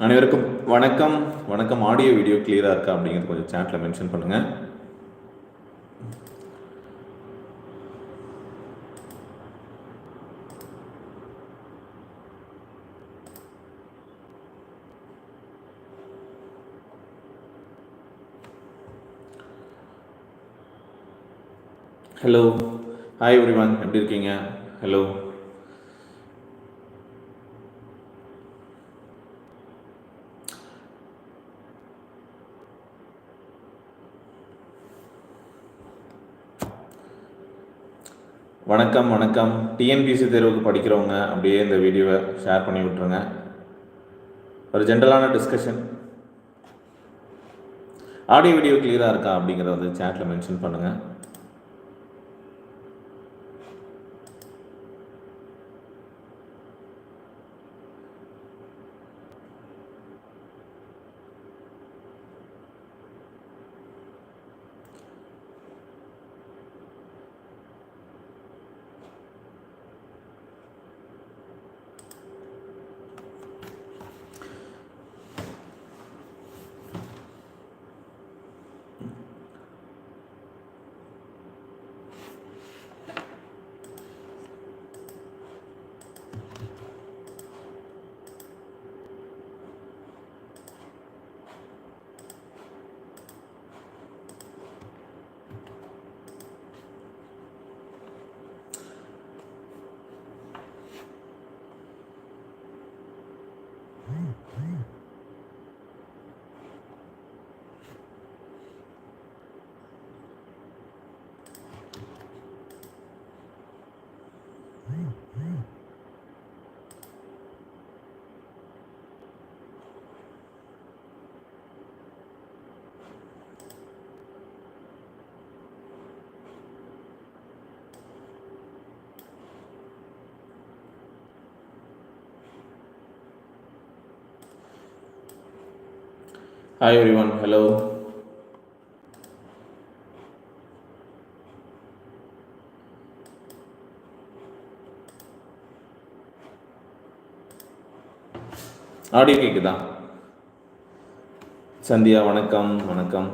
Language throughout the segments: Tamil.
அனைவருக்கும் வணக்கம். வணக்கம். ஆடியோ வீடியோ கிளியராக இருக்கா அப்படிங்கிறது கொஞ்சம் சேட்டில் மென்ஷன் பண்ணுங்கள் ஹலோ ஹாய் எவ்ரிவன் எப்படி இருக்கீங்க? ஹலோ வணக்கம் வணக்கம். டிஎன்பிசி தேர்வுக்கு படிக்கிறவங்க அப்படியே இந்த வீடியோவை ஷேர் பண்ணி விட்டுருங்க. ஒரு ஜென்ரலான டிஸ்கஷன் ஆடியோ வீடியோ கிளியராக இருக்கா அப்படிங்கிறத வந்து சேட்டில் மென்ஷன் பண்ணுங்கள் ஹாய் எவ்ரிவன் ஹலோ ஆடியோ கேக்குதா? சந்தியா வணக்கம் வணக்கம்.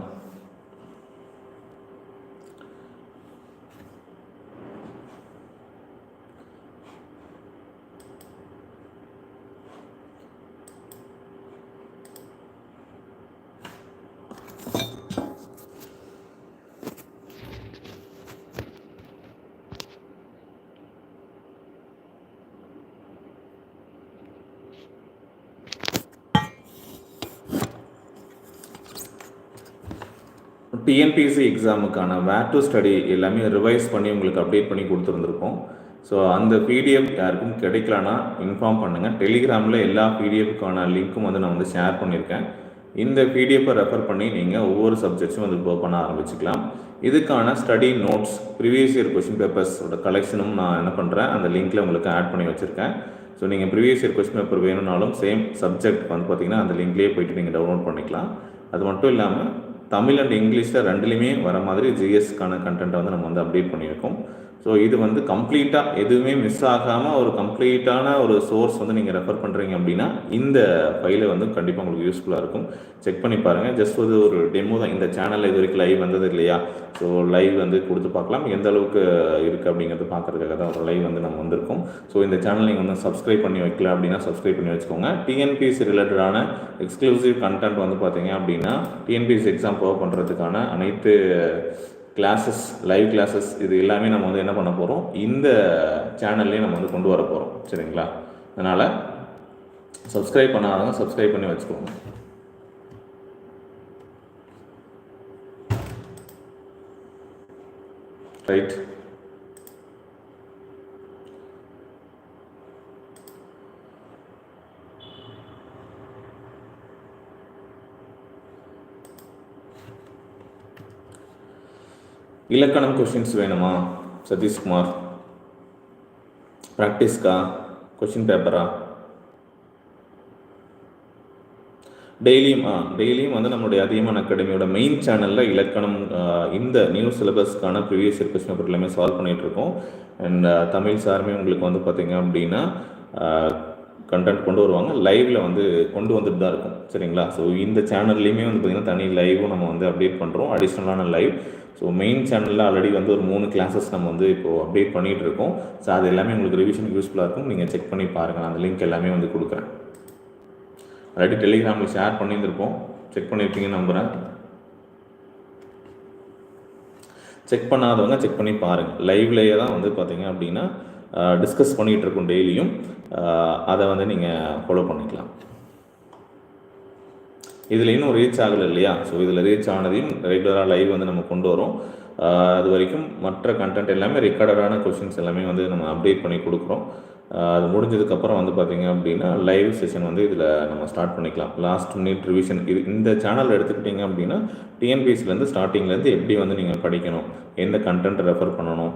டிஎன்பிஎஸ்சி எக்ஸாமுக்கான வேர் டு ஸ்டடி எல்லாமே ரிவைஸ் பண்ணி உங்களுக்கு அப்டேட் பண்ணி கொடுத்துருந்துருக்கோம் ஸோ அந்த பிடிஎஃப் யாருக்கும் கிடைக்கலனா இன்ஃபார்ம் பண்ணுங்கள் டெலிகிராமில் எல்லா பிடிஎஃப்க்கான லிங்க்கும் வந்து நான் வந்து ஷேர் பண்ணியிருக்கேன். இந்த பிடிஎஃப்பை ரெஃபர் பண்ணி நீங்கள் ஒவ்வொரு சப்ஜெக்ட்ஸும் வந்து ப்ரோ பண்ண ஆரம்பிச்சுக்கலாம். இதுக்கான study notes previous year question பேப்பர்ஸோட கலெக்ஷனும் நான் என்ன பண்ணுறேன் அந்த லிங்க்கில் உங்களுக்கு ஆட் பண்ணி வச்சுருக்கேன். ஸோ நீங்கள் ப்ரீவியஸ் இயர் கொஸ்டின் பேப்பர் வேணும்னாலும் சேம் சப்ஜெக்ட் வந்து பார்த்தீங்கன்னா அந்த லிங்க்லேயே போயிட்டு நீங்கள் டவுன்லோட் பண்ணிக்கலாம். அது மட்டும் இல்லாமல் தமிழ் அண்ட் இங்கிலீஷில் ரெண்டுலேயுமே வர மாதிரி ஜிஎஸ்க்கான கண்டென்ட்டை வந்து நம்ம வந்து அப்டேட் பண்ணியிருக்கோம். ஸோ இது வந்து கம்ப்ளீட்டாக எதுவுமே மிஸ் ஆகாமல் ஒரு கம்ப்ளீட்டான ஒரு சோர்ஸ் வந்து நீங்கள் ரெஃபர் பண்ணுறீங்க அப்படின்னா இந்த ஃபைலை வந்து கண்டிப்பாக உங்களுக்கு யூஸ்ஃபுல்லாக இருக்கும். செக் பண்ணி பாருங்கள் ஜஸ்ட் வந்து ஒரு டெமோ தான். இந்த சேனலில் இது வரைக்கும் லைவ் வந்தது இல்லையா? ஸோ லைவ் வந்து கொடுத்து பார்க்கலாம். எந்த அளவுக்கு இருக்குது அப்படிங்கிறது பார்க்குறதுக்காக தான் ஒரு லைவ் வந்து நம்ம வந்திருக்கோம். ஸோ இந்த சேனல் நீங்கள் வந்து சப்ஸ்கிரைப் பண்ணி வைக்கல அப்படின்னா சப்ஸ்கிரைப் பண்ணி வச்சுக்கோங்க. டிஎன்பிஎஸ்சி ரிலேட்டடான எக்ஸ்க்ளூசிவ் கண்டென்ட் வந்து பார்த்தீங்க அப்படின்னா டிஎன்பிஎஸ்சி எக்ஸாம் போக பண்ணுறதுக்கான அனைத்து கிளாஸஸ் லைவ் கிளாஸஸ் இது எல்லாமே நம்ம வந்து என்ன பண்ண போகிறோம் இந்த சேனல்லையும் நம்ம வந்து கொண்டு வர போகிறோம் சரிங்களா? அதனால் சப்ஸ்கிரைப் பண்ணாதவங்க சப்ஸ்கிரைப் பண்ணி வச்சுக்கோங்க. ரைட் இலக்கணம் கொஷின்ஸ் வேணுமா? சதீஷ்குமார். ப்ராக்டிஸ்க்கா கொஷின் பேப்பரா டெய்லியும் டெய்லியும் வந்து நம்மளுடைய அதிகமான அகாடமியோட மெயின் சேனலில் இலக்கணம் இந்த நியூ சிலபஸ்க்கான ப்ரீவியஸ் இயர் கொஸ்டின் பேப்பர் எல்லாமே சால்வ் பண்ணிகிட்ருக்கோம் அண்ட் தமிழ் சாருமே உங்களுக்கு வந்து பார்த்தீங்க அப்படின்னா கண்டென்ட் கொண்டு வருவாங்க. லைவில் வந்து கொண்டு வந்துட்டு தான் இருக்கும். சரிங்களா? ஸோ இந்த சேனல்லையுமே வந்து பார்த்திங்கன்னா தனி லைவும் நம்ம வந்து அப்டேட் பண்ணுறோம் அடிஷ்னலான லைவ் ஸோ மெயின் சேனலில் ஆல்ரெடி வந்து ஒரு மூணு கிளாஸஸ் நம்ம வந்து இப்போது அப்டேட் பண்ணிகிட்டு இருக்கோம் ஸோ அது எல்லாமே உங்களுக்கு ரிவிஷனுக்கு யூஸ்ஃபுல்லாக இருக்கும். நீங்கள் செக் பண்ணி பாருங்கள் நான் அந்த லிங்க் எல்லாமே வந்து கொடுக்குறேன். ஆல்ரெடி டெலிகிராமில் ஷேர் பண்ணியிருந்திருப்போம். செக் பண்ணியிருப்பீங்கன்னு நம்புகிறேன் செக் பண்ணாதவங்க செக் பண்ணி பாருங்கள் லைவ்லேயே தான் வந்து பார்த்தீங்க அப்படின்னா டிஸ்கஸ் பண்ணிகிட்டு இருக்கோம் டெய்லியும் அதை வந்து நீங்கள் ஃபாலோ பண்ணிக்கலாம். இதில் இன்னும் ரீச் ஆகலை இல்லையா? ஸோ இதில் ரீச் ஆனதையும் ரெகுலராக லைவ் வந்து நம்ம கொண்டு வரோம். அது வரைக்கும் மற்ற கண்டென்ட் எல்லாமே ரெக்கார்டடான கொஷின்ஸ் எல்லாமே வந்து நம்ம அப்டேட் பண்ணி கொடுக்குறோம். அது முடிஞ்சதுக்கப்புறம் வந்து பார்த்திங்க அப்படின்னா லைவ் செஷன் வந்து இதில் நம்ம ஸ்டார்ட் பண்ணிக்கலாம். லாஸ்ட் மினிட் ரிவிஷன் இது இந்த சேனல் எடுத்துக்கிட்டிங்க அப்படின்னா டிஎன்பிஎஸ்சிலேருந்து ஸ்டார்டிங்லேருந்து எப்படி வந்து நீங்கள் படிக்கணும் எந்த கண்டென்ட் ரெஃபர் பண்ணணும்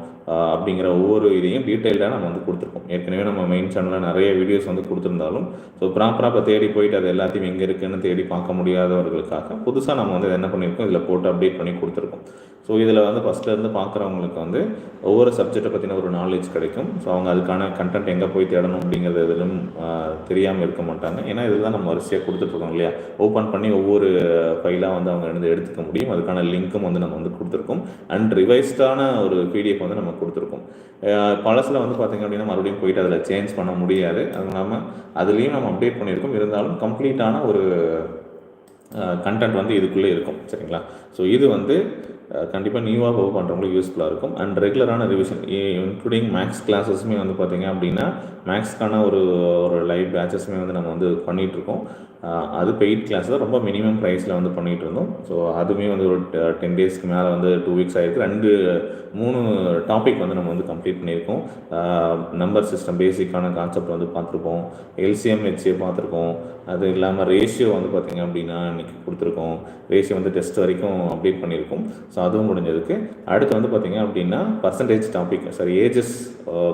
அப்படிங்கிற ஒவ்வொரு இதையும் டீட்டெயில்டாக நம்ம வந்து கொடுத்துருக்கோம். ஏற்கனவே நம்ம மெயின் சேனலில் நிறைய வீடியோஸ் வந்து கொடுத்துருந்தாலும் ஸோ ப்ராப்பராக இப்போ தேடி போயிட்டு அது எல்லாத்தையும் எங்கே இருக்குன்னு தேடி பார்க்க முடியாதவர்களுக்காக புதுசாக நம்ம வந்து என்ன பண்ணியிருக்கோம் இதில் போட்டு அப்டேட் பண்ணி கொடுத்துருக்கோம். ஸோ இதில் வந்து ஃபஸ்ட்லேருந்து பார்க்குறவங்களுக்கு வந்து ஒவ்வொரு சப்ஜெக்டை பற்றின ஒரு நாலேஜ் கிடைக்கும். ஸோ அவங்க அதுக்கான கண்டென்ட் எங்கே போய் தேடணும் அப்படிங்கிறது எதுவும் தெரியாமல் இருக்க மாட்டாங்க. ஏன்னா இதெல்லாம் நம்ம வரிசையாக கொடுத்துட்ருக்கோம் இல்லையா? ஓப்பன் பண்ணி ஒவ்வொரு ஃபைலாக வந்து அவங்க எழுந்து எடுத்துக்க முடியும். அதுக்கான லிங்க்கும் வந்து நம்ம வந்து கொடுத்துருக்கோம். அண்ட் ரிவைஸ்டான ஒரு பிடிஎஃப் வந்து நம்ம கொடுத்துருக்கோம். பழசில் வந்து பார்த்திங்க அப்படின்னா மறுபடியும் போயிட்டு அதில் சேஞ்ச் பண்ண முடியாது. அது இல்லாமல் அதுலேயும் நம்ம அப்டேட் பண்ணியிருக்கோம். இருந்தாலும் கம்ப்ளீட்டான ஒரு கண்டென்ட் வந்து இதுக்குள்ளே இருக்கும். சரிங்களா? ஸோ இது வந்து கண்டிப்பாக நியூவாக போ பண்ணுறவங்களுக்கு யூஸ்ஃபுல்லாக இருக்கும். அண்ட் ரெகுலரான ரிவிஷன் இன்க்ளூடிங் மேக்ஸ் கிளாஸஸுமே வந்து பார்த்திங்க அப்படின்னா மேக்ஸ்க்கான ஒரு ஒரு லைவ் பேச்சஸுமே வந்து நம்ம வந்து பண்ணிகிட்ருக்கோம் அது பெய்ட் கிளாஸ் தான். ரொம்ப மினிமம் ப்ரைஸில் வந்து பண்ணிகிட்டு இருந்தோம். ஸோ அதுவுமே வந்து ஒரு டென் டேஸ்க்கு மேலே வந்து டூ வீக்ஸ் ஆகிருக்கு ரெண்டு மூணு டாபிக் வந்து நம்ம வந்து கம்ப்ளீட் பண்ணியிருக்கோம். நம்பர் சிஸ்டம் பேசிக்கான கான்செப்ட் வந்து பார்த்துருப்போம். எல்சிஎம் பார்த்துருக்கோம். அது இல்லாமல் ரேஷியோ வந்து பார்த்திங்க அப்படின்னா இன்றைக்கி கொடுத்துருக்கோம். ரேஷியோ வந்து டெஸ்ட் வரைக்கும் அப்டேட் பண்ணியிருக்கோம். ஸோ அதுவும் முடிஞ்சதுக்கு அடுத்து வந்து பார்த்திங்க அப்படின்னா பர்சன்டேஜ் டாபிக் சாரி ஏஜஸ்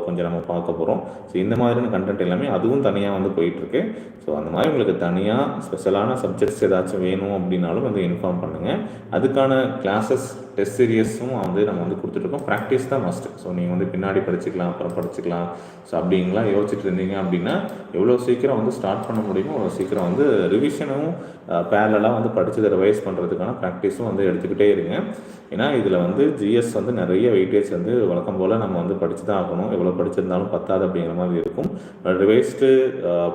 கொஞ்சம் நம்ம பார்க்க போகிறோம் ஸோ இந்த மாதிரியான கண்டென்ட் எல்லாமே அதுவும் தனியாக வந்து போயிட்டுருக்கு. ஸோ அந்த மாதிரி உங்களுக்கு தனியாக ஸ்பெஷலான சப்ஜெக்ட்ஸ் ஏதாச்சும் வேணும் அப்படின்னாலும் வந்து இன்ஃபார்ம் பண்ணுங்கள் அதுக்கான கிளாஸஸ் டெஸ்ட் சீரியஸும் வந்து நம்ம வந்து கொடுத்துட்ருக்கோம் ப்ராக்டிஸ் தான் மஸ்ட்டு ஸோ நீங்கள் வந்து பின்னாடி படிச்சுக்கலாம் அப்புறம் படிச்சுக்கலாம். ஸோ அப்படிங்கலாம் யோசிச்சுட்டு இருந்தீங்க அப்படின்னா எவ்வளோ சீக்கிரம் வந்து ஸ்டார்ட் பண்ண முடியுமோ அவ்வளோ சீக்கிரம் வந்து ரிவிஷனும் பேரலாக வந்து படித்ததை ரிவைஸ் பண்ணுறதுக்கான ப்ராக்டிஸும் வந்து எடுத்துக்கிட்டே இருங்க. ஏன்னா இதில் வந்து ஜிஎஸ் வந்து நிறைய வெயிட்டேஜ் வந்து வழக்கம் போல் நம்ம வந்து படித்து தான் ஆகணும். எவ்வளோ படிச்சிருந்தாலும் பத்தாது அப்படிங்கிற மாதிரி இருக்கும். ரிவைஸ்டு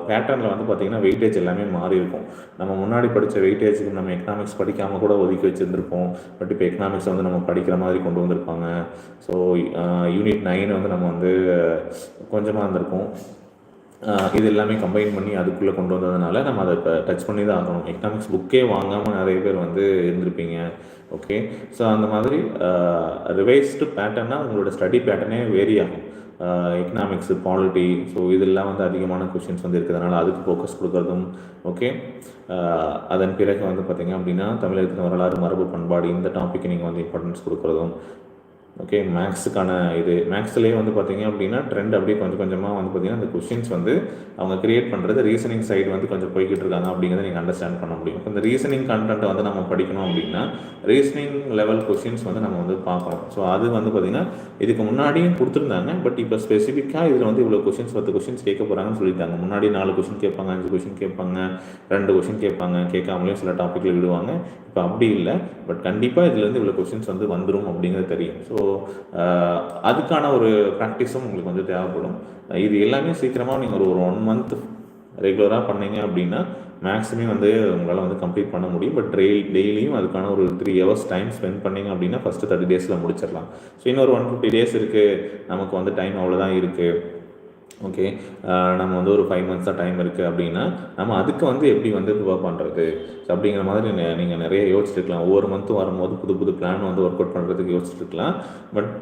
பேட்டர்னில் வந்து பார்த்திங்கன்னா வெயிட்டேஜ் எல்லாமே மாறி இருக்கும். நம்ம முன்னாடி படித்த வெயிட்டேஜுக்கு நம்ம எக்கனாமிக்ஸ் படிக்காமல் கூட ஒதுக்கி வச்சுருந்துருப்போம். பட் இப்போ எக்கனாமிக்ஸ் வந்து நம்ம படிக்கிற மாதிரி கொண்டு வந்திருப்பாங்க. ஸோ யூனிட் நைன் வந்து நம்ம வந்து கொஞ்சமாக இருந்திருக்கும். இது எல்லாமே கம்பைன் பண்ணி அதுக்குள்ளே கொண்டு வந்ததுனால நம்ம அதை இப்போ டச் பண்ணி தான் ஆகணும். எக்கனாமிக்ஸ் புக்கே வாங்காமல் நிறைய பேர் வந்து இருந்திருப்பீங்க. ஓகே ஸோ அந்த மாதிரி ரிவைஸ்டு பேட்டர்னாக உங்களோட ஸ்டடி பேட்டர்னே வேரி ஆகும். எக்கனாமிக்ஸு பாலிட்டி ஸோ இதெல்லாம் வந்து அதிகமான கொஷின்ஸ் வந்து இருக்கிறதுனால அதுக்கு ஃபோக்கஸ் கொடுக்குறதும் ஓகே அதன் பிறகு வந்து பார்த்திங்க அப்படின்னா தமிழகத்தின் வரலாறு மரபு பண்பாடு இந்த டாப்பிக்கு நீங்கள் வந்து இம்பார்ட்டன்ஸ் கொடுக்குறதும் ஓகே மேக்ஸுக்கான இது. மேக்ஸ்லேயே வந்து பார்த்திங்க அப்படின்னா ட்ரெண்ட் அப்படியே கொஞ்சம் கொஞ்சமாக வந்து பார்த்தீங்கன்னா அந்த கொஷின்ஸ் வந்து அவங்க க்ரியேட் பண்ணுறது ரீசனிங் சைடு வந்து கொஞ்சம் போய்கிட்டு இருக்காங்க அப்படிங்கிறத நீங்கள் அண்டர்ஸ்டாண்ட் பண்ண முடியும். இந்த ரீசனிங் கண்டென்ட்டை வந்து நம்ம படிக்கணும் அப்படின்னா ரீசனிங் லெவல் கொஷின்ஸ் வந்து நம்ம வந்து பார்க்கணும். ஸோ அது வந்து பார்த்திங்கன்னா இதுக்கு முன்னாடியும் கொடுத்துருந்தாங்க. பட் இப்போ ஸ்பெசிஃபிக்காக இதில் வந்து இவ்வளோ கொஷின்ஸ் பத்து கொஷின்ஸ் கேட்க போகிறாங்கன்னு சொல்லிட்டாங்க. முன்னாடி நாலு கொஷின் கேட்பாங்க அஞ்சு கொஷின் கேட்பாங்க ரெண்டு கொஷின் கேட்பாங்க. கேட்காமலேயும் சில டாப்பிக்கில் விடுவாங்க. இப்போ அப்படி இல்லை. பட் கண்டிப்பாக இதுலேருந்து இவ்வளோ கொஷின்ஸ் வந்து வந்துடும் அப்படிங்கிறது தெரியும். ஸோ ஸோ uh, அதுக்கான ஒரு ப்ராக்டிஸும் உங்களுக்கு வந்து தேவைப்படும். இது எல்லாமே சீக்கிரமாக நீங்கள் ஒரு ஒரு ஒன் மந்த் ரெகுலராக பண்ணீங்க அப்படின்னா மேக்ஸிமம் வந்து உங்களால் வந்து கம்ப்ளீட் பண்ண முடியும். பட் டெய்லி டெய்லியும் அதுக்கான ஒரு த்ரீ ஹவர்ஸ் டைம் ஸ்பெண்ட் பண்ணிங்க அப்படின்னா ஃபஸ்ட்டு தேர்ட்டி டேஸில் முடிச்சிடலாம். ஸோ இன்னொரு ஒன் ஃபிஃப்டி டேஸ் இருக்குது நமக்கு வந்து டைம் அவ்வளோதான் இருக்குது ஓகே நம்ம வந்து ஒரு ஃபைவ் மந்த்ஸ் தான் டைம் இருக்குது அப்படின்னா நம்ம அதுக்கு வந்து எப்படி வந்து ஒர்க் பண்ணுறது அப்படிங்கிற மாதிரி நீங்கள் நிறைய யோசிச்சுருக்கலாம். ஒவ்வொரு மந்த்தும் வரும்போது புது புது பிளான் வந்து ஒர்க் அவுட் பண்ணுறதுக்கு யோசிச்சுருக்கலாம். பட்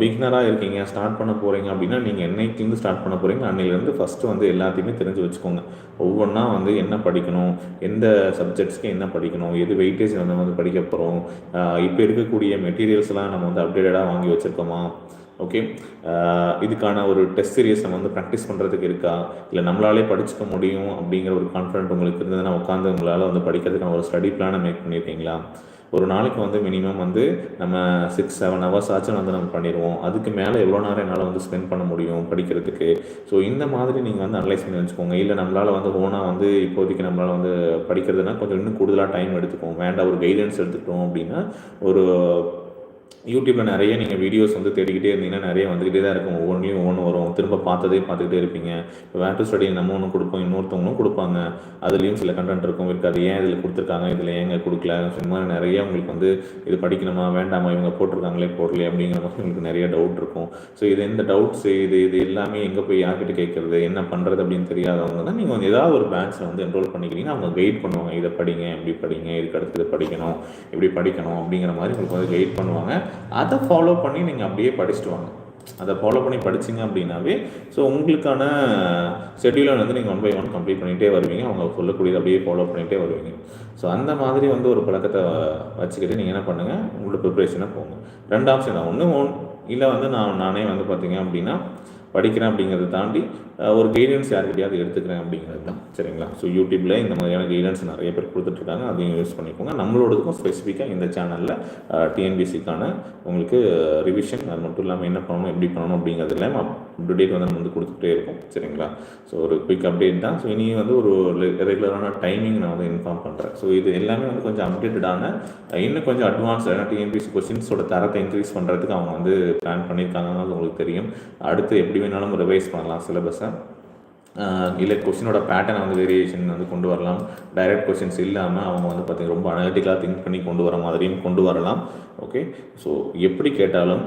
பிகினராக இருக்கீங்க ஸ்டார்ட் பண்ண போகிறீங்க அப்படின்னா நீங்கள் என்னைக்குலேருந்து ஸ்டார்ட் பண்ண போகிறீங்க அன்னையிலேருந்து ஃபஸ்ட்டு வந்து எல்லாத்தையுமே தெரிஞ்சு வச்சுக்கோங்க. ஒவ்வொன்றா வந்து என்ன படிக்கணும்? எந்த சப்ஜெக்ட்ஸ்க்கு என்ன படிக்கணும்? எது வெயிட்டேஜ் வந்து வந்து படிக்க போகிறோம் இப்போ இருக்கக்கூடிய மெட்டீரியல்ஸ்லாம் நம்ம வந்து அப்டேட்டடாக வாங்கி வச்சுருக்கோமா? ஓகே இதுக்கான ஒரு டெஸ்ட் சீரியஸ் நம்ம வந்து ப்ராக்டிஸ் பண்ணுறதுக்கு இருக்கா? இல்லை நம்மளாலே படிச்சுக்க முடியும் அப்படிங்கிற ஒரு கான்ஃபிடென்ட் உங்களுக்கு இருந்ததுன்னா உட்காந்து உங்களால் வந்து படிக்கிறதுக்கான ஒரு ஸ்டடி பிளானை மேக் பண்ணியிருக்கீங்களா ஒரு நாளைக்கு வந்து மினிமம் வந்து நம்ம சிக்ஸ் செவன் ஹவர்ஸ் ஆச்சும் வந்து நம்ம பண்ணிடுவோம் அதுக்கு மேலே எவ்வளோ நேரம் என்னால் வந்து ஸ்பெண்ட் பண்ண முடியும் படிக்கிறதுக்கு? ஸோ இந்த மாதிரி நீங்கள் வந்து அனலைஸ் பண்ணி வச்சுக்கோங்க. இல்லை நம்மளால் வந்து ஓனாக வந்து இப்போதைக்கு நம்மளால் வந்து படிக்கிறதுனா கொஞ்சம் இன்னும் கூடுதலாக டைம் எடுத்துக்கும் வேண்டாம் ஒரு கைடன்ஸ் எடுத்துக்கிட்டோம் அப்படின்னா ஒரு யூடியூப்பில் நிறைய நீங்கள் வீடியோஸ் வந்து தேடிக்கிட்டே இருந்தீங்கன்னா நிறைய வந்துக்கிட்டே தான் இருக்கும். ஒவ்வொன்றையும் ஒவ்வொன்று வரும். திரும்ப பார்த்ததே பார்த்துக்கிட்டே இருப்பீங்க. இப்போ வேர் டு ஸ்டடி நம்ம ஒன்று கொடுப்போம் இன்னொருத்தவங்களும் கொடுப்பாங்க. அதுலேயும் சில கண்டென்ட் இருக்கும். இருக்காது. ஏன் இதில் கொடுத்துருக்காங்க? இதில் ஏங்க கொடுக்கல? சும்மா நிறைய உங்களுக்கு வந்து இது படிக்கணுமா? வேண்டாமா? இவங்க போட்டிருக்காங்களே? போடலையே? அப்படிங்கிற மாதிரி உங்களுக்கு நிறைய டவுட் இருக்கும். ஸோ இது எந்த டவுட்ஸ் இது இது எல்லாமே எங்கே போய் யார்கிட்ட கேட்குறது? என்ன பண்ணுறது அப்படின்னு தெரியாதவங்க தான் நீங்கள் வந்து ஏதாவது ஒரு பேங்க்ஸில் வந்து என்ரோல் பண்ணிக்கிறீங்கன்னா அவங்க கைட் பண்ணுவாங்க. இதை படிங்க இப்படி படிங்க. இதுக்கு அடுத்து இதை படிக்கணும் இப்படி படிக்கணும் அப்படிங்கிற மாதிரி உங்களுக்கு வந்து கைட் பண்ணுவாங்க. அதை ஃபாலோ பண்ணி நீங்கள் அப்படியே படிச்சுட்டு வாங்க. அதை ஃபாலோ பண்ணி படிச்சிங்க அப்படின்னாவே ஸோ உங்களுக்கான ஷெட்யூலை வந்து நீங்கள் ஒன் பை ஒன் கம்ப்ளீட் பண்ணிகிட்டே வருவீங்க. அவங்க சொல்லக்கூடியது அப்படியே ஃபாலோ பண்ணிகிட்டே வருவீங்க. ஸோ அந்த மாதிரி வந்து ஒரு பழக்கத்தை வச்சுக்கிட்டு நீங்கள் என்ன பண்ணுங்கள் உங்களோட ப்ரிப்ரேஷனை போங்க. ரெண்டு ஆப்ஷன் தான். ஒன்று ஒன் இல்லை வந்து நான் நானே வந்து பார்த்தீங்க அப்படின்னா படிக்கிறேன் அப்படிங்கிறத தாண்டி ஒரு கைடன்ஸ் யார்கிட்டயாவது எடுத்துக்கிறேன் அப்படிங்கிறது தான். சரிங்களா? ஸோ யூடியூப்பில் இந்த மாதிரியான கைடன்ஸ் நிறைய பேர் கொடுத்துட்ருக்காங்க. அதையும் யூஸ் பண்ணிக்கோங்க. நம்மளோடதுக்கும் ஸ்பெசிஃபிக்காக இந்த சேனலில் டிஎன்பிசிக்கான உங்களுக்கு ரிவிஷன் அது மட்டும் இல்லாமல் என்ன பண்ணணும் எப்படி பண்ணணும் அப்படிங்கிறது எல்லாம் அப்டேட் வந்து நம்ம வந்து கொடுத்துட்டே இருக்கோம். சரிங்களா? ஸோ ஒரு குயிக் அப்டேட் தான். ஸோ இனி வந்து ஒரு ரெகுலரான டைமிங் நான் வந்து இன்ஃபார்ம் பண்ணுறேன் ஸோ இது எல்லாமே வந்து கொஞ்சம் அப்டேட்டடான இன்னும் கொஞ்சம் அட்வான்ஸ் டிஎன்பிசி கொஸ்டின்ஸோட தரத்தை இன்க்ரீஸ் பண்ணுறதுக்கு அவங்க வந்து பிளான் பண்ணியிருக்காங்கன்னு உங்களுக்கு தெரியும். அடுத்து எப்படி வேணாலும் ரிவைஸ் பண்ணலாம் சிலபஸை இல்லை கொஸ்டினோட பேட்டர்னை வந்து வேரியேஷன் வந்து கொண்டு வரலாம். டைரக்ட் கொஸ்டின்ஸ் இல்லாமல் அவங்க வந்து பார்த்தீங்கன்னா ரொம்ப அனலிட்டிக்கலாக திங்க் பண்ணி கொண்டு வர மாதிரியும் கொண்டு வரலாம். ஓகே ஸோ எப்படி கேட்டாலும்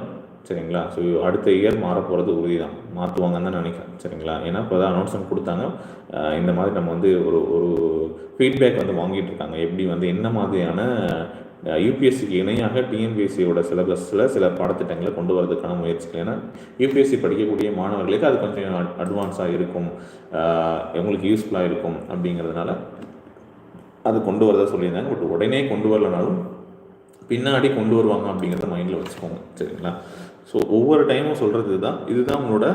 சரிங்களா? ஸோ அடுத்த இயர் மாற போகிறது உறுதி தான் மாற்றுவாங்கன்னு தான் நினைக்கிறேன். சரிங்களா? ஏன்னா இப்போ தான் அனௌன்ஸ்மெண்ட் கொடுத்தாங்க இந்த மாதிரி நம்ம வந்து ஒரு ஒரு ஃபீட்பேக் வந்து வாங்கிட்டு இருக்காங்க. எப்படி வந்து என்ன மாதிரியான யூபிஎஸ்சிக்கு இணையாக டிஎன்பிஎஸ்சியோட சிலபஸில் சில பாடத்திட்டங்களை கொண்டு வரதுக்கான முயற்சிகள். ஏன்னா யூபிஎஸ்சி படிக்கக்கூடிய மாணவர்களுக்கு அது கொஞ்சம் அட்வான்ஸாக இருக்கும். எங்களுக்கு உங்களுக்கு யூஸ்ஃபுல்லாக இருக்கும் அப்படிங்கிறதுனால அது கொண்டு வரதா சொல்லியிருந்தாங்க. பட் உடனே கொண்டு வரலனாலும் பின்னாடி கொண்டு வருவாங்க அப்படிங்கிறத மைண்டில் வச்சுக்கோங்க. சரிங்களா? ஸோ ஒவ்வொரு டைமும் சொல்கிறது தான் இதுதான் உங்களோட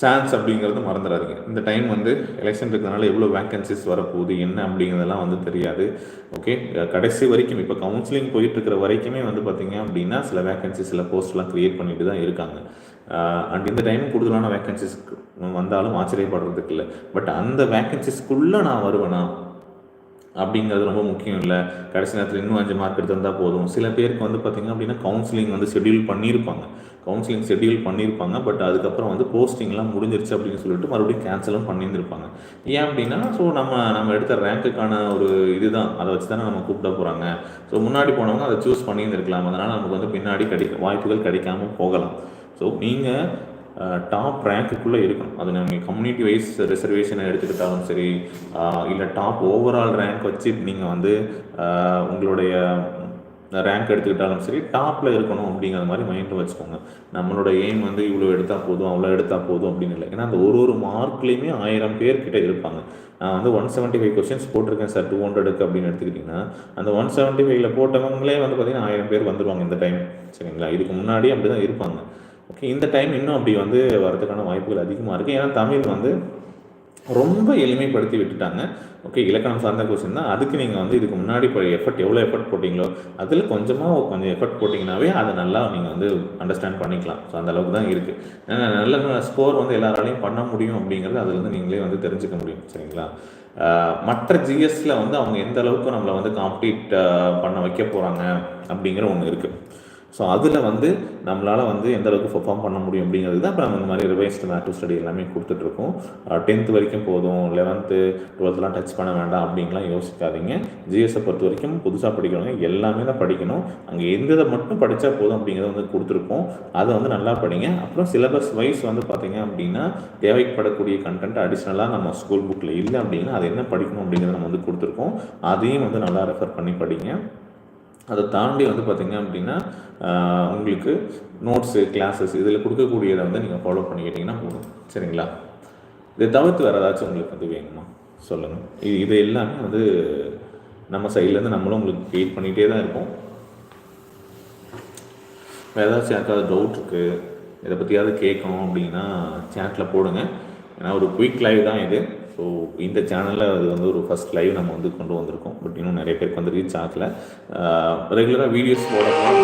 சான்ஸ் அப்படிங்கிறது மறந்துடாதீங்க. இந்த டைம் வந்து எலெக்ஷன் இருக்கிறதுனால எவ்வளோ வேக்கன்சிஸ் வரப்போகுது என்ன அப்படிங்கிறதெல்லாம் வந்து தெரியாது. ஓகே கடைசி வரைக்கும் இப்போ கவுன்சிலிங் போயிட்டுருக்கிற வரைக்குமே வந்து பார்த்தீங்க அப்படின்னா சில வேகன்சி சில போஸ்ட்லாம் க்ரியேட் பண்ணிட்டு தான் இருக்காங்க. அண்ட் இந்த டைம் கூடுதலான வேக்கன்சிஸ் வந்தாலும் ஆச்சரியப்படுறதுக்கு இல்லை. பட் அந்த வேக்கன்சிஸ்க்குள்ளே நான் வருவேனா? அப்படிங்கிறது ரொம்ப முக்கியம் இல்லை. கடைசி நேரத்தில் இன்னும் அஞ்சு மார்க் எடுத்து வந்தால் போதும். சில பேருக்கு வந்து பார்த்திங்க அப்படின்னா கவுன்சிலிங் வந்து ஷெடியூல் பண்ணியிருப்பாங்க. கவுன்சிலிங் ஷெட்யூல் பண்ணியிருப்பாங்க. பட் அதுக்கப்புறம் வந்து போஸ்டிங்லாம் முடிஞ்சிருச்சு அப்படின்னு சொல்லிட்டு மறுபடியும் கேன்சலும் பண்ணியிருந்திருப்பாங்க. ஏன் அப்படின்னா ஸோ நம்ம நம்ம எடுத்த ரேங்க்குக்கான ஒரு இதுதான். அதை வச்சு தானே நம்ம கூப்பிட போகிறாங்க ஸோ முன்னாடி போனவங்க அதை சூஸ் பண்ணியிருந்திருக்கலாம். அதனால் நமக்கு வந்து பின்னாடி கிடைக்க வாய்ப்புகள் கிடைக்காம போகலாம். ஸோ நீங்கள் டாப் ரேங்க்குள்ளே இருக்கணும். அது நீங்கள் கம்யூனிட்டி வைஸ் ரிசர்வேஷனை எடுத்துக்கிட்டாலும் சரி இல்லை டாப் ஓவரால் ரேங்க் வச்சு நீங்கள் வந்து உங்களுடைய ரேங்க் எடுத்துக்கிட்டாலும் சரி டாப்பில் இருக்கணும் அப்படிங்கிற மாதிரி மைண்டில் வச்சுக்கோங்க. நம்மளோட எய்ம் வந்து இவ்வளோ எடுத்தால் போதும் அவ்வளோ எடுத்தால் போதும் அப்படின்னு இல்லை. ஏன்னா அந்த ஒரு ஒரு மார்க்லேயுமே ஆயிரம் பேர் கிட்டே இருப்பாங்க. நான் வந்து ஒன் செவன்ட்டி ஃபைவ் கொஸ்டின்ஸ் போட்டிருக்கேன் சார் டூ ஹண்ட்ரடுக்கு அப்படின்னு எடுத்துக்கிட்டிங்கன்னா அந்த ஒன் செவன்ட்டி ஃபைவ்ல போட்டவங்களே வந்து பார்த்திங்கன்னா ஆயிரம் பேர் வந்துடுவாங்க இந்த டைம் சரிங்களா? இதுக்கு முன்னாடி அப்படி தான் இருப்பாங்க. ஓகே இந்த டைம் இன்னும் அப்படி வந்து வரதுக்கான வாய்ப்புகள் அதிகமாக இருக்குது ஏன்னா தமிழ் வந்து ரொம்ப எளிமைப்படுத்தி விட்டுட்டாங்க. ஓகே இலக்கணம் சார்ந்த கொஸ்டின் தான். அதுக்கு நீங்கள் வந்து இதுக்கு முன்னாடி இப்போ எஃபர்ட் எவ்வளோ எஃபர்ட் போட்டிங்களோ அதில் கொஞ்சமாக கொஞ்சம் எஃபர்ட் போட்டிங்கனாவே அதை நல்லா நீங்கள் வந்து அண்டர்ஸ்டாண்ட் பண்ணிக்கலாம். ஸோ அந்த அளவுக்கு தான் இருக்குது ஏன்னா நல்ல ஸ்கோர் வந்து எல்லாராலையும் பண்ண முடியும் அப்படிங்கிறது அதுலேருந்து நீங்களே வந்து தெரிஞ்சுக்க முடியும். சரிங்களா? மற்ற ஜிஎஸ்ல வந்து அவங்க எந்த அளவுக்கு நம்மளை வந்து காம்பீட் பண்ண வைக்க போகிறாங்க அப்படிங்கிற ஒன்று இருக்குது ஸோ அதில் வந்து நம்மளால் வந்து எந்த அளவுக்கு பெர்ஃபார்ம் பண்ண முடியும் அப்படிங்கிறது தான் இப்போ நம்ம இந்த மாதிரி ரிவைஸ்டு மேட்டு ஸ்டடி எல்லாமே கொடுத்துட்ருக்கோம். டென்த் வரைக்கும் போதும் லெவன்த்து டுவெல்த்லாம் டச் பண்ண வேண்டாம் அப்படின்லாம் யோசிக்காதீங்க. ஜிஎஸை பொறுத்த வரைக்கும் புதுசாக படிக்கிறவங்க எல்லாமே தான் படிக்கணும். அங்கே எந்த இதை மட்டும் படித்தா போதும் அப்படிங்கிறத வந்து கொடுத்துருக்கோம். அதை வந்து நல்லா படிங்க. அப்புறம் சிலபஸ் வைஸ் வந்து பார்த்தீங்க அப்படின்னா தேவைப்படக்கூடிய கண்டென்ட் அடிஷ்னலாக நம்ம ஸ்கூல் புக்கில் இல்லை அப்படின்னா அது என்ன படிக்கணும் அப்படிங்கிறத நம்ம வந்து கொடுத்துருக்கோம். அதையும் வந்து நல்லா ரெஃபர் பண்ணி படிங்க. அதை தாண்டி வந்து பார்த்தீங்க அப்படின்னா உங்களுக்கு நோட்ஸு கிளாஸஸ் இதில் கொடுக்கக்கூடியதை வந்து நீங்கள் ஃபாலோ பண்ணிக்கிட்டிங்கன்னா போதும். சரிங்களா? இதை தவிர்த்து வேறு ஏதாச்சும் உங்களுக்கு வந்து வேணுமா? சொல்லுங்கள் இது இது எல்லாமே வந்து நம்ம சைட்லேருந்து நம்மளும் உங்களுக்கு வெயிட் பண்ணிகிட்டே தான் இருப்போம். வேறு ஏதாச்சும் யாருக்காவது டவுட் இருக்குது இதை பற்றியாவது கேட்கணும் அப்படின்னா சேட்டில் போடுங்க. ஏன்னா ஒரு குயிக் லைவ் தான் இது. ஸோ இந்த சேனலில் அது வந்து ஒரு ஃபஸ்ட் லைவ் நம்ம வந்து கொண்டு வந்திருக்கோம். பட் இன்னும் நிறைய பேருக்கு வந்து ரீச் ஆகல. ரெகுலராக வீடியோஸ் போடலாம்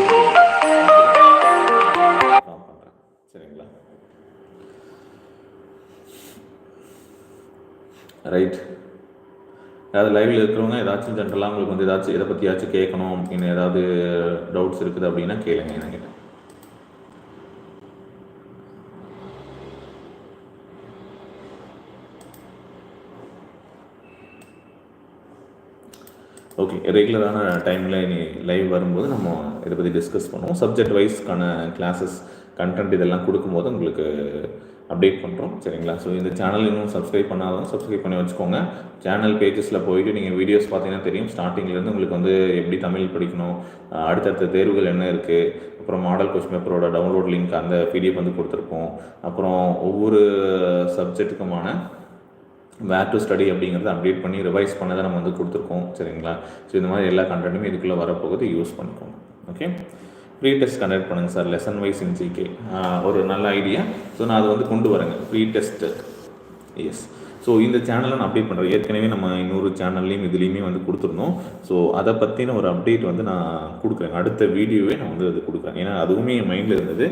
சரிங்களா? ரைட் ஏதாவது லைவில் இருக்கிறவங்க ஏதாச்சும் ஜென்ரலாக உங்களுக்கு வந்து ஏதாச்சும் இதை பற்றியாச்சும் கேட்கணும் அப்படின்னு ஏதாவது டவுட்ஸ் இருக்குது அப்படின்னா கேளுங்க என்கிட்ட ஓகே ரெகுலரான டைமில் இனி லைவ் வரும்போது நம்ம இதை பற்றி டிஸ்கஸ் பண்ணுவோம். சப்ஜெக்ட் வைஸ்க்கான கிளாஸஸ் கண்டென்ட் இதெல்லாம் கொடுக்கும்போது உங்களுக்கு அப்டேட் பண்ணுறோம் சரிங்களா? ஸோ இந்த சேனல் இன்னும் சப்ஸ்கிரைப் பண்ணாதான் சப்ஸ்கிரைப் பண்ணி வச்சுக்கோங்க. சேனல் பேஜஸில் போயிட்டு நீங்கள் வீடியோஸ் பார்த்தீங்கன்னா தெரியும். ஸ்டார்டிங்லேருந்து உங்களுக்கு வந்து எப்படி தமிழ் படிக்கணும் அடுத்தடுத்த தேர்வுகள் என்ன இருக்குது அப்புறம் மாடல் கொஸ்டின் பேப்பரோட டவுன்லோட் லிங்க் அந்த பிடிஎஃப் வந்து கொடுத்துருப்போம். அப்புறம் ஒவ்வொரு சப்ஜெக்ட்டுக்குமான வேர் டு ஸ்டடி அப்படிங்கிறத அப்டேட் பண்ணி ரிவைஸ் பண்ணதை நம்ம வந்து கொடுத்துருக்கோம் சரிங்களா? ஸோ இந்த மாதிரி எல்லா கண்டென்ட்டுமே இதுக்குள்ளே வரப்போகுது யூஸ் பண்ணிக்கோங்க. ஓகே ப்ரீ டெஸ்ட் கண்டக்ட் பண்ணுங்கள் sir lesson wise in GK ஒரு நல்ல ஐடியா ஸோ நான் அதை வந்து கொண்டு வரேங்க. ப்ரீ டெஸ்ட்டு எஸ் ஸோ இந்த சேனலை நான் அப்டேட் பண்ணுறேன் ஏற்கனவே நம்ம இன்னொரு சேனல்லையும் இதுலேயுமே வந்து கொடுத்துருந்தோம். ஸோ அதை பற்றின ஒரு அப்டேட் வந்து நான் கொடுக்குறேன் அடுத்த வீடியோவே நான் வந்து அது கொடுக்குறேன். ஏன்னா அதுவுமே என் மைண்டில் இருந்தது.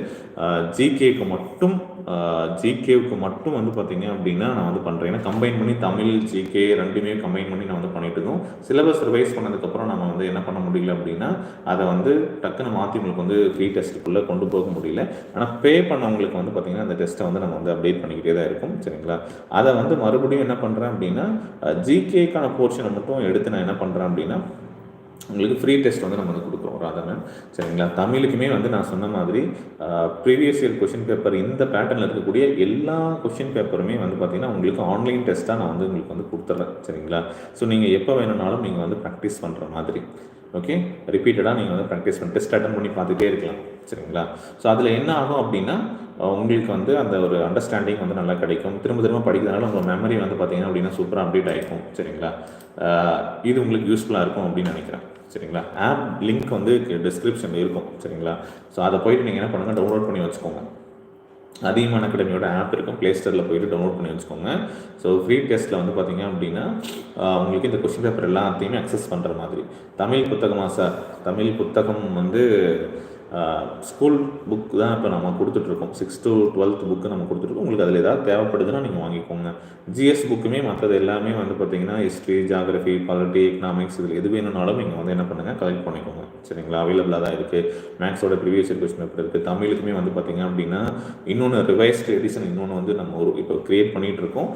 ஜிகேக்கு மட்டும் ஜிகேவுக்கு மட்டும் வந்து பார்த்தீங்க அப்படின்னா நான் வந்து பண்ணுறேன் ஏன்னா கம்பைன் பண்ணி தமிழ் ஜிகே ரெண்டுமே கம்பைன் பண்ணி நான் வந்து பண்ணிட்டு இருந்தோம் சிலபஸ் ரிவைஸ் பண்ணதுக்கப்புறம் நம்ம வந்து என்ன பண்ண முடியல அப்படின்னா அதை வந்து டக்குன்னு மாற்றி உங்களுக்கு வந்து ஃப்ரீ டெஸ்ட்டுக்குள்ளே கொண்டு போக முடியல. ஆனால் பே பண்ணவங்களுக்கு வந்து பார்த்தீங்கன்னா அந்த டெஸ்ட்டை வந்து நம்ம வந்து அப்டேட் பண்ணிக்கிட்டே தான் இருக்கும். சரிங்களா? அதை வந்து மறுபடியும் என்ன பண்ணுறேன் அப்படின்னா ஜிகேக்கான போர்ஷனை மட்டும் எடுத்து நான் என்ன பண்ணுறேன் அப்படின்னா உங்களுக்கு ஃப்ரீ டெஸ்ட் வந்து நம்ம வந்து கொடுக்குறோம் ராதமன் சரிங்களா? தமிழுக்குமே வந்து நான் சொன்ன மாதிரி ப்ரீவியஸ் இயர் கொஷின் பேப்பர் இந்த பேட்டர்னில் இருக்கக்கூடிய எல்லா கொஷின் பேப்பருமே வந்து பார்த்திங்கன்னா உங்களுக்கு ஆன்லைன் டெஸ்ட்டாக நான் வந்து உங்களுக்கு வந்து கொடுத்துட்றேன் சரிங்களா? ஸோ நீங்கள் எப்போ வேணும்னாலும் நீங்கள் வந்து ப்ராக்டிஸ் பண்ணுற மாதிரி. ஓகே ரிப்பீட்டடாக நீங்கள் வந்து ப்ராக்டிஸ் பண்ணி டெஸ்ட் அட்டன் பண்ணி பார்த்துட்டே இருக்கலாம். சரிங்களா? ஸோ அதில் என்ன ஆகும் அப்படின்னா உங்களுக்கு வந்து அந்த ஒரு அண்டர்ஸ்டாண்டிங் வந்து நல்லா கிடைக்கும். திரும்ப திரும்ப படிக்கிறதுனால உங்கள் மெமரி வந்து பார்த்தீங்கன்னா அப்படின்னா சூப்பராக அப்டேட் ஆகிருக்கும் சரிங்களா? இது உங்களுக்கு யூஸ்ஃபுல்லாக இருக்கும் அப்படின்னு நினைக்கிறேன். சரிங்களா? ஆப் லிங்க் வந்து டிஸ்கிரிப்ஷனில் இருக்கும். சரிங்களா? ஸோ அதை போயிட்டு நீங்கள் என்ன பண்ணுங்கள் டவுன்லோட் பண்ணி வச்சுக்கோங்க. அதிகமான அகாடமியோட ஆப் இருக்கும். ப்ளே ஸ்டோரில் போயிட்டு டவுன்லோட் பண்ணி வச்சுக்கோங்க. ஸோ ஃப்ரீ டெஸ்ட்டில் வந்து பார்த்தீங்க அப்படின்னா உங்களுக்கு இந்த கொஸ்டின் பேப்பர் எல்லாத்தையுமே அக்சஸ் பண்ணுற மாதிரி. தமிழ் புத்தகமா சார் தமிழ் புத்தகம் வந்து ஸ்கூல் புக் தான் இப்போ நம்ம கொடுத்துட்ருக்கோம். சிக்ஸ் டு டுவெல்த் புக்கு நம்ம கொடுத்துருக்கோம் உங்களுக்கு அதில் ஏதாவது தேவைப்படுதுன்னா நீங்கள் வாங்கிக்கோங்க. ஜிஎஸ் புக்குமே மற்றது எல்லாமே வந்து பார்த்தீங்கன்னா ஹிஸ்ட்ரி ஜாகிரஃபி பாலிட்டி எக்கனாமிக்ஸ் இதில் எது வேணும்னாலும் நீங்கள் வந்து என்ன பண்ணுங்கள் கலெக்ட் பண்ணிக்கோங்க. சரிங்களா? அவைலபிளாக தான் இருக்குது மேக்ஸோட ப்ரீவியஸ் இயர் கொஸ்டின் பேப்பர் இருக்குது தமிழுக்குமே வந்து பார்த்திங்க அப்படின்னா இன்னொன்று ரிவைஸ்டு எடிஷன் இன்னொன்று வந்து நம்ம ஒரு இப்போ க்ரியேட் பண்ணிகிட்டு இருக்கோம்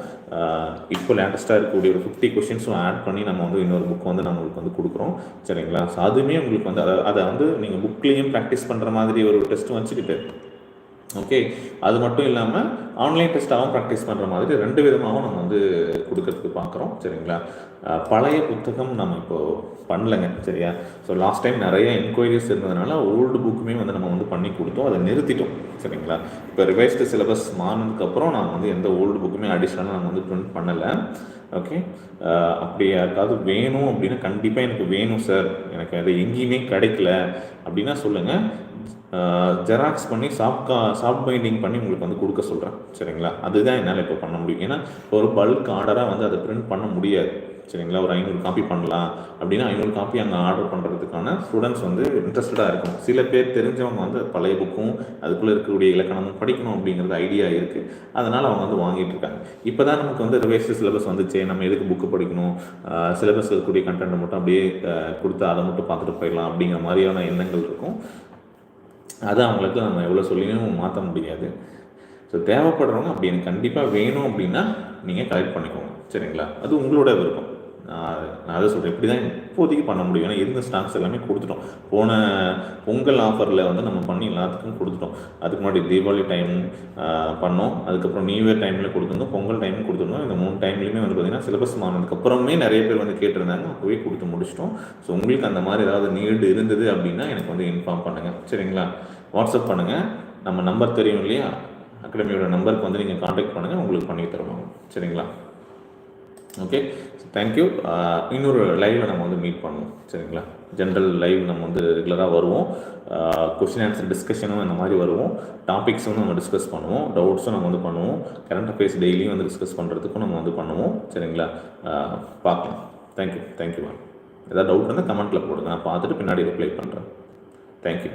இப்போ லேட்டஸ்ட்டாக இருக்கக்கூடிய ஒரு ஃபிஃப்டி கொஷின்ஸும் ஆட் பண்ணி நம்ம வந்து இன்னொரு புக் வந்து நம்ம உங்களுக்கு வந்து கொடுக்குறோம். சரிங்களா? ஸோ அதுவுமே உங்களுக்கு வந்து அதை அதை வந்து நீங்கள் புக்லேயும் ப்ராக்டிஸ் பண்ணுற மாதிரி ஒரு டெஸ்ட்டும் வச்சுக்கிட்டு ஓகே அது மட்டும் இல்லாமல் ஆன்லைன் டெஸ்ட்டாகவும் ப்ராக்டிஸ் பண்ணுற மாதிரி ரெண்டு விதமாகவும் நம்ம வந்து கொடுக்கறதுக்கு பார்க்குறோம் சரிங்களா? பழைய புத்தகம் நம்ம இப்போது பண்ணலைங்க. சரியா? ஸோ லாஸ்ட் டைம் நிறைய என்கொயரிஸ் இருந்ததுனால ஓல்டு புக்குமே வந்து நம்ம வந்து பண்ணி கொடுத்தோம். அதை நிறுத்திட்டோம். சரிங்களா? இப்போ ரிவைஸ்டு சிலபஸ் மாறினதுக்கப்புறம் நான் வந்து எந்த ஓல்டு புக்குமே அடிஷ்னலாக நான் வந்து ப்ரிண்ட் பண்ணலை. ஓகே அப்படி யாருக்காவது வேணும் அப்படின்னா கண்டிப்பாக எனக்கு வேணும் சார் எனக்கு அது எங்கேயுமே கிடைக்கல. அப்படின்னா சொல்லுங்கள் ஜெராக்ஸ் பண்ணி சாஃப்ட் கா சாஃப்ட் பைண்டிங் பண்ணி உங்களுக்கு வந்து கொடுக்க சொல்கிறேன் சரிங்களா? அதுதான் என்னால் இப்போ பண்ண முடியும். ஏன்னா ஒரு பல்க் ஆர்டராக வந்து அதை பிரிண்ட் பண்ண முடியாது. சரிங்களா? ஒரு ஐநூறு காப்பி பண்ணலாம். அப்படின்னா ஐநூறு காப்பி அங்கே ஆர்டர் பண்ணுறதுக்கான ஸ்டூடெண்ட்ஸ் வந்து இன்ட்ரெஸ்டடாக இருக்கும். சில பேர் தெரிஞ்சவங்க வந்து பழைய புக்கும் அதுக்குள்ளே இருக்கக்கூடிய இலக்கணமும் படிக்கணும் அப்படிங்கிறது ஐடியா இருக்குது அதனால் அவங்க வந்து வாங்கிட்டு இருக்காங்க. இப்போ தான் நமக்கு வந்து ரிவைஸ்டு சிலபஸ் வந்துச்சு. நம்ம எதுக்கு புக்கு படிக்கணும்? சிலபஸ் இருக்கக்கூடிய கண்டென்ட் மட்டும் அப்படியே கொடுத்து அதை மட்டும் பார்த்துட்டு போயிடலாம் அப்படிங்கிற மாதிரியான எண்ணங்கள் இருக்கும். அதை அவங்களுக்கு நம்ம எவ்வளோ சொல்லியும் மாற்ற முடியாது. ஸோ தேவைப்படுறவங்க அப்படி எனக்கு கண்டிப்பாக வேணும் அப்படின்னா நீங்கள் கலெக்ட் பண்ணிக்கோங்க. சரிங்களா? அது உங்களோட விருப்பம். நான் நான் அதை சொல்கிறேன் இப்படி தான் இப்போதைக்கு பண்ண முடியும். ஏன்னா இருந்த ஸ்டாக்ஸ் எல்லாமே கொடுத்துட்டோம். போன பொங்கல் ஆஃபரில் வந்து நம்ம பண்ணி எல்லாத்துக்கும் கொடுத்துட்டோம். அதுக்கு முன்னாடி தீபாவளி டைம் பண்ணோம். அதுக்கப்புறம் நியூ இயர் டைமில் கொடுத்துருந்தோம். பொங்கல் டைம் கொடுத்துருந்தோம். இந்த மூணு டைம்லையுமே வந்து பார்த்திங்கன்னா சிலபஸ் மாறினதுக்கப்புறமே நிறைய பேர் வந்து கேட்டிருந்தாங்க. அப்போவே கொடுத்து முடிச்சிட்டோம். ஸோ உங்களுக்கு அந்த மாதிரி ஏதாவது நீடு இருந்தது அப்படின்னா எனக்கு வந்து இன்ஃபார்ம் பண்ணுங்கள் சரிங்களா? வாட்ஸ்அப் பண்ணுங்கள் நம்ம நம்பர் தெரியும் இல்லையா? அகாடமியோட நம்பருக்கு வந்து நீங்கள் காண்டாக்ட் பண்ணுங்கள் உங்களுக்கு பண்ணி தருவாங்க சரிங்களா? ஓகே தேங்க்யூ இன்னொரு லைவில் நம்ம வந்து மீட் பண்ணுவோம். சரிங்களா? ஜென்ரல் லைவ் நம்ம வந்து ரெகுலராக வருவோம். கொஷின் ஆன்சர் டிஸ்கஷனும் இந்த மாதிரி வருவோம். டாபிக்ஸும் நம்ம டிஸ்கஸ் பண்ணுவோம். டவுட்ஸும் நம்ம வந்து பண்ணுவோம். கரண்ட் அஃபேர்ஸ் டெய்லியும் வந்து டிஸ்கஸ் பண்ணுறதுக்கும் நம்ம வந்து பண்ணுவோம். சரிங்களா? பார்க்கலாம். Thank you thank you ma'am ஏதாவது டவுட் இருந்தால் கமெண்ட்டில் போடுங்க. நான் பார்த்துட்டு பின்னாடி ரிப்ளை பண்ணுறேன் தேங்க்யூ